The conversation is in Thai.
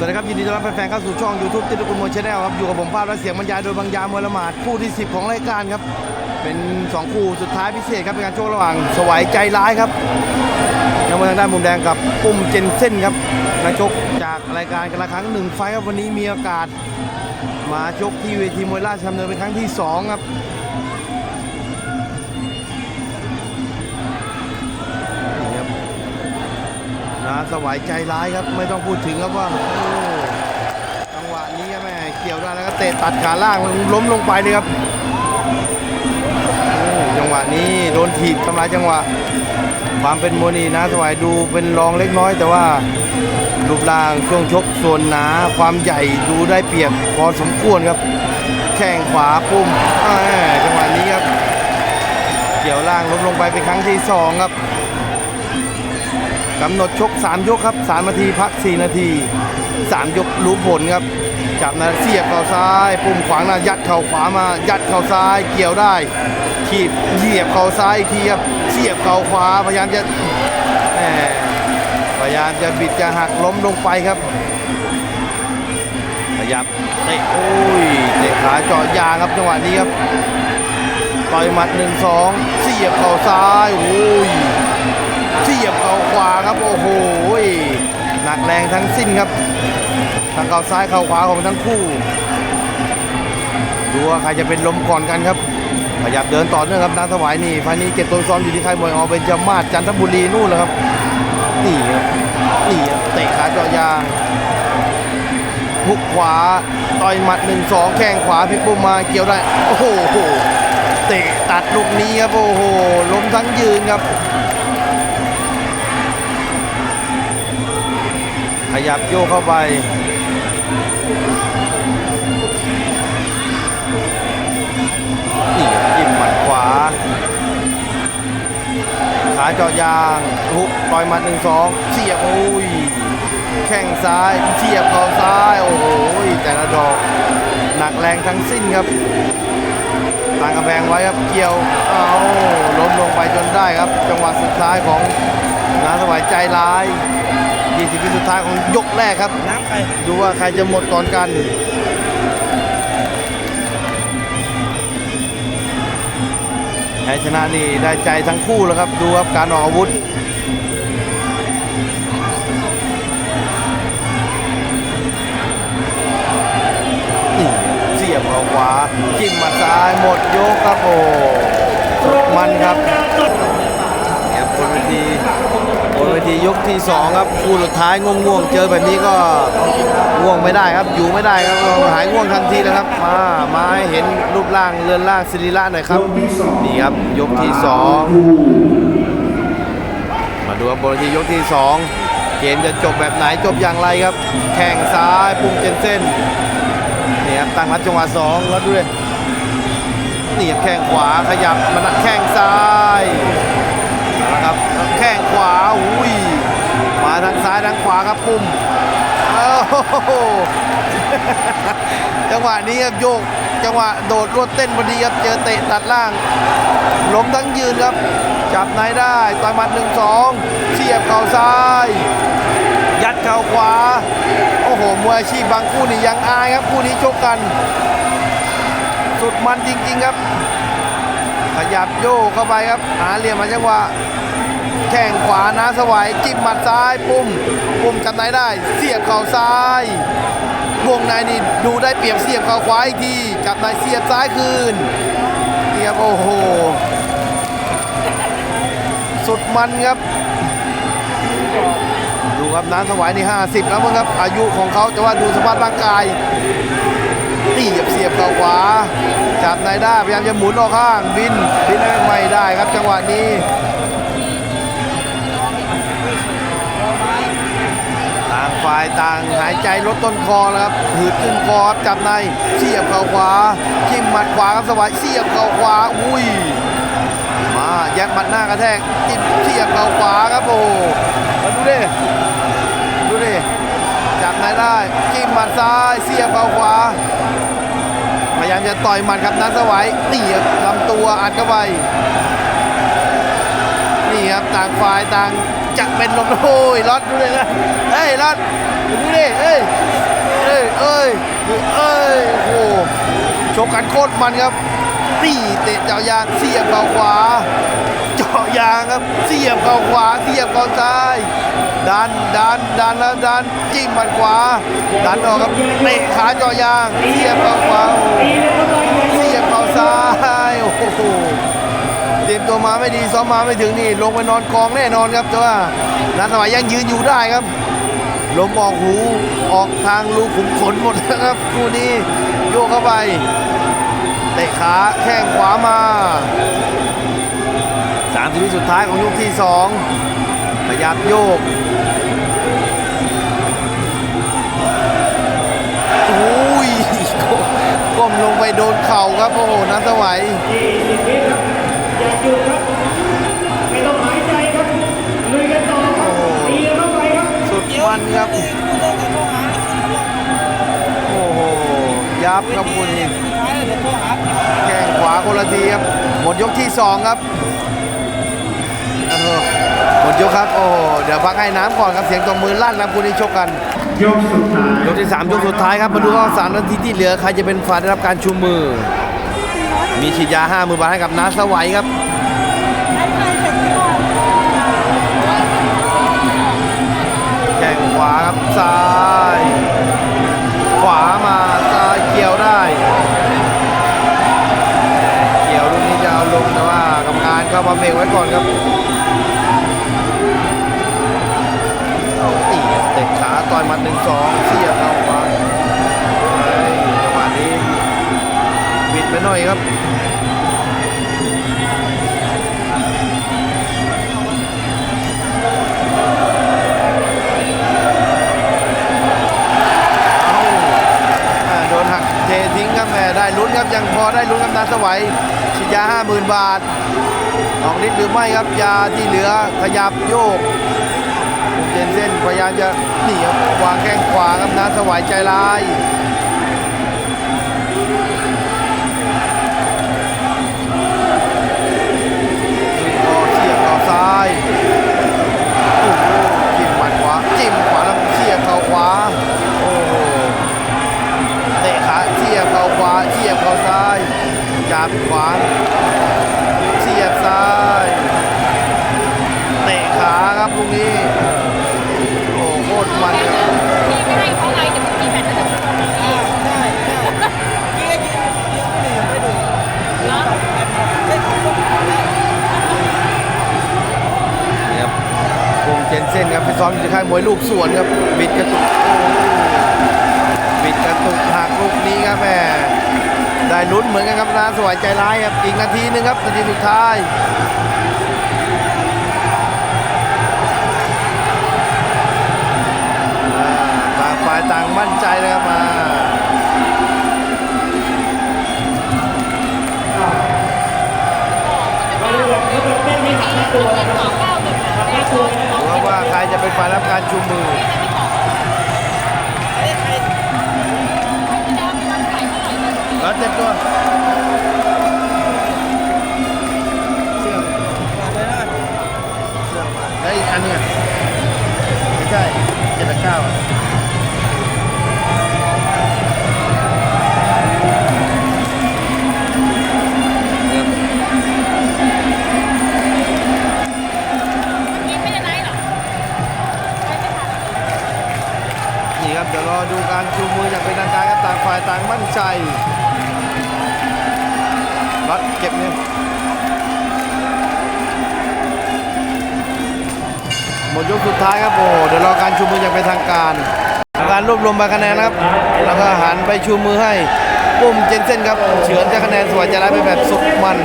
สวัสดีครับ ยินดีต้อนรับแฟนๆเข้าสู่ช่อง YouTube ติดกุลมวยชาแนลครับ อยู่กับผมภาพและเสียงบรรยายโดยบางยามวยละหมาดคู่ที่ 10 ของรายการครับ เป็น 2 คู่สุดท้ายพิเศษครับ เป็นการโชคระหว่าง สวายใจร้ายครับนักมวยทางด้านมุมแดงกับปุ่มเจนเซ่นครับนักชกจากรายการกันละครั้งหนึ่งไฟครับวันนี้มีโอกาส มาชกที่เวทีมวยราชดำเนินเป็นครั้งที่สองครับ นาสวายใจร้ายครับไม่ต้องพูดถึงครับว่าจังหวะนี้ครับแม่เกี่ยวได้แล้วก็เตะตัดขาล่างล้มลงไปเลยครับจังหวะนี้โดนถีบทำลายจังหวะความเป็นโมนีนะสวายดูเป็นรองเล็กน้อย แต่ว่ารูปร่างช่วงชกส่วนหนาความใหญ่ดูได้เปรียบพอสมควรครับ แข้งขวาปุ่มจังหวะนี้ครับ เกี่ยวล่างล้มลงไปเป็นครั้งที่สองครับ กำหนดชก 3 ยกครับ 3 นาทีพัก 4 นาที 3 ยกรู้ผลครับ จับนะเสียบเข่าซ้าย ปุ่มขวางหน้ายัดเข่าขวามา ยัดเข่าซ้าย เกี่ยวได้ขีบเหยียบเข่าซ้ายอีกทีครับเสียบเข่าขวาพยายามจะพยายามจะบิดจะหักล้มลงไปครับขยับเตะโอ้ยเตะขาเจาะยางครับจังหวะนี้ครับต่อยหมัด1 2เสียบเข่าซ้ายโอ้ย เสียบเข่าขวาครับ โอ้โหหนักแรงทั้งสิ้นครับทั้งเข่าซ้ายเข่าขวาของทั้งคู่ดูว่าใครจะเป็นลมก่อนกันครับขยับเดินต่อเนื่องครับนางถวายนี่ไฟนี้เก็บตัวซ้อมอยู่ที่ค่ายมวยอเบญจมาศจันทบุรีนู่นแหละครับนี่ครับนี่เตะขาเจาะยางหุกขวาต่อยหมัด1 2แข้งขวาพิกปุมมาเกี่ยวได้โอ้โหเตะตัดลูกนี้ครับโอ้โหล้มทั้งยืนครับ ขยับโยกเข้าไป นี่ครับจิ้มหมัดขวา ขาเจาะยางหุกต่อยหมัดหนึ่งสองเสียบโอ้ย แข้งซ้ายเสียบเข่าซ้าย โอ้โหแต่ละดอกหนักแรงทั้งสิ้นครับทางกระแพงไว้ครับเกี่ยวเอาล้มลงไปจนได้ครับ จังหวะสุดท้ายของนาสวายใจร้าย 20วิสุดท้ายของยกแรกครับ น้ำใครดูว่าใครจะหมดก่อนกันแพ้ชนะนี่ได้ใจทั้งคู่แล้วครับ ดูครับการออกอาวุธนี่เสียบเข้าขวาจิ้มหมาซ้ายหมดยกครับโอ้มันครับเนี่ยบนเวทีบนเว ทียกที่สองครับคู่สุดท้ายง่วงๆเจอแบบนี้ก็ง่วงไม่ได้ครับอยู่ไม่ได้ครับหายง่วงทันทีแล้วครับมามาให้เห็นรูปร่างเรือนร่างสิริระหน่อยครับนี่ครับยกที่สองมาดูครับบนทียกที่สองเกมจะจบแบบไหนจบอย่างไรครับ แข่งซ้ายปุ่มเจนเส้นนี่ครับตั้งรับจังหวะสองแล้วดูเลยนี่ครับแข้งขวาขยับมันแข้งซ้าย นะครับแข้งขวาอุ้ยมาทางซ้ายทางขวาครับปุ่มจังหวะนี้ครับโยก จังหวะโดดรวดเต้นพอดีครับเจอเตะตัดล่างล้มทั้งยืนครับ จับในได้ต่อยมัดหนึ่งสองเสียบเข่าซ้าย ยัดเข่าขวา โอ้โหมวยอาชีพบางคู่นี่ยังอายครับคู่นี้ชกกัน สุดมันจริง ๆ ครับ ขยับโยกเข้าไปครับ หาเหลี่ยมมาจังหวะ แข้งขวานะสวายจิ้มหมัดซ้ายปุ่มปุ่มจับไหนได้ เสียบเข่าซ้ายวงในนี่ดูได้เปรียบเสียบเข่าขวาอีกทีจับในเสียบซ้ายคืนเสียบโอ้โหสุดมันครับดูครับน้ำถวายนี่ 50 แล้วมั้งครับ อายุของเขาแต่ว่าดูสภาพร่างกายนี่เสียบเข่าขวา จับในได้ พยายามจะหมุนออกข้างบินบินไม่ได้ครับจังหวะนี้ ต่างฝ่าย ต่างหายใจลดต้นคอแล้วครับหืดขึ้นคอครับจับในเสียบเข่าขวาจิ้มหมัดขวาครับสวายเสียบเข่าขวาอุ้ยมาแยกหมัดหน้ากระแทกจิ้มเสียบเข่าขวาครับโอ้โหแล้วดูดิดูดิจับไหนได้จิ้มหมัดซ้ายเสียบเข่าขวาพยายามจะต่อยหมัดครับนั้นสวายนี่ครับลำตัวอัดเข้าไปนี่ครับต่างฝ่ายต่าง จะเป็นลมโอ้ยรอดดูเลยนะเฮ้ยรอดดูดิเฮ้ยเอ้ยเอ้ยเอ้ยโอ้โหชกกันโคตรมันครับนี่เตะเจาะยางเสียบเข่าขวา เจาะยางครับ เสียบเข่าขวา เสียบเข่าซ้าย ดันดันดันแล้วดันจิ้มหมัดขวา ดันออกครับเตะขาเจาะยาง เสียบเข่าขวาเสียบเข่าซ้ายโอ้โห เตรียมตัวมาไม่ดีซ้อมมาไม่ถึงนี่ลงไปนอนกองแน่นอนครับ แต่ว่านันสมัยยังยืนอยู่ได้ครับลมออกหูออกทางรูขุมขนหมดแล้วครับคู่นี้โยกเข้าไปเตะขาแข้งขวามาสามสิบวิสุดท้ายของยกที่สองพยายามโยกโอ้ยก้มลงไปโดนเข่าครับ โอ้โหนัทสวัย หยุดครับ ไม่ต้องหายใจครับลุยกันต่อครับตีเข้าไปครับสุดมันครับ โอ้โห ยับครับคุณแข้งขวาคนละทีครับ หมดยกที่สองครับเออหมดยกครับ โอ้โหเดี๋ยวพักให้น้ำก่อนครับ เสียงตบมือลั่นครับคุณนี้ชกกัน ยกสุดท้าย ยกที่3ยกสุดท้ายครับ มาดูว่าสามนาทีที่เหลือใครจะเป็นฝ่ายได้รับการชูมือ มีฉีดยา5มือบาทให้กับน้าสวัยครับ วาครับซ้าย ขวามาซ้ายเกี่ยวได้ เกี่ยวลูกนี้จะเอาลงแต่ว่ากรรมการเข้ามาเบรกไว้ก่อนครับตีเตะขาต่อยมัดหนึ่งสองเสียบเข้าขวาจังหวะนี้บิดไปหน่อยครับ ลุ้นครับยังพอได้ลุ้นกันสวัยฉีดยาห้าหมื่นบาทออกฤทธิ์หรือไม่ครับยาที่เหลือขยับโยกมุมเจนเส้นพยายามจะหนีครับวางแข้งขวาครับนสวัยใจร้าย ไปซ้อมอยู่ที่ค่ายมวยลูกสวนครับบิดกระตุกบิดกระตุกหักลูกนี้ครับแม่ได้ลุ้นเหมือนกันครับนะสวยใจร้ายครับอีกนาทีหนึงครับนาทีสุดท้าย แล้วเจ็บตัวเชื่อมแล้วอีกอันเนี่ยไม่ใช่เจ็ดเก้าอะ ดยกสุดท้ายครับโอ้โหเดี๋ยวรอการชูมืออย่างเป็นทางการ การรวบรวมใบคะแนนนะครับ แล้วก็หันไปชูมือให้ปุ่มเจนเซนครับเฉือนจะคะแนนสวยจะไล่ไปแบบสุกมัน